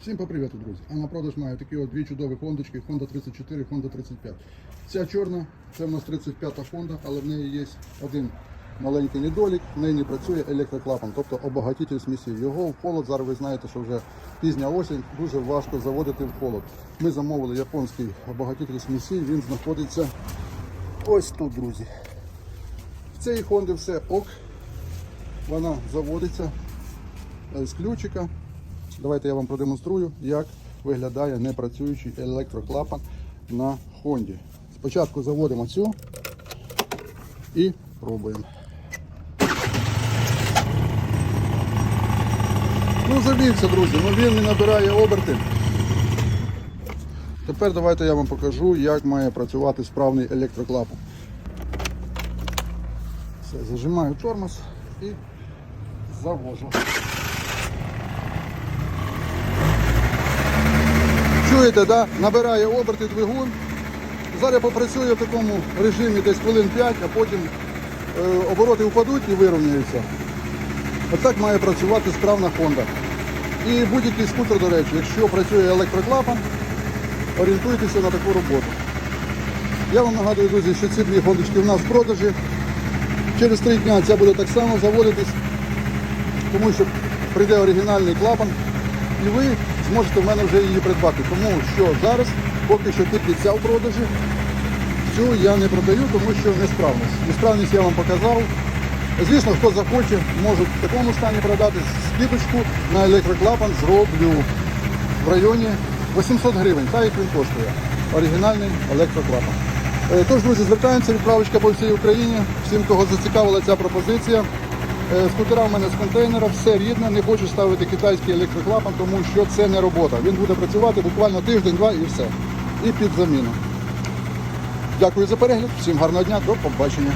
Всім по привіту, друзі. А на продаж маю такі от дві чудові хондочки Honda 34, Honda 35. Ця чорна, це в нас 35-та Honda, але в неї є один маленький недолік, в неї не працює електроклапан, тобто обагатитель смісі. Його в холод, зараз ви знаєте, що вже пізня осінь, дуже важко заводити в холод. Ми замовили японський обагатитель смісі, він знаходиться ось тут, друзі. В цій Honda все ок, вона заводиться е, з ключика. Давайте я вам продемонструю, як виглядає непрацюючий електроклапан на Хонді. Спочатку заводимо цю і пробуємо. Ну, завівся, друзі, ну він не набирає оберти. Тепер давайте я вам покажу, як має працювати справний електроклапан. Все, зажимаю тормоз і завожу. Чуєте, да? набирає оберти двигун. Зараз попрацює в такому режимі десь хвилин 5, а потім е, обороти впадуть і вирівняються. Отак має працювати справна Honda. І будь-який скутер, до речі, якщо працює електроклапан, орієнтуйтеся на таку роботу. Я вам нагадую, друзі, що ці дві ходочки в нас в продажі. Через три дня ця буде так само заводитись, тому що прийде оригінальний клапан і ви зможете в мене вже її придбати. Тому що зараз поки що тільки ця в продажі. Цю я не продаю, тому що несправність. Несправність я вам показав. Звісно, хто захоче, можуть в такому стані продати скидочку на електроклапан зроблю в районі 800 гривень, так як він коштує. Оригінальний електроклапан. Е, Тож, друзі, звертаємося, відправочка по всій Україні. Всім, кого зацікавила ця пропозиція. Е, Скутера в мене з контейнера, все рідне, не хочу ставити китайський електроклапан, тому що це не робота. Він буде працювати буквально тиждень-два і все. І під заміну. Дякую за перегляд, всім гарного дня, до побачення.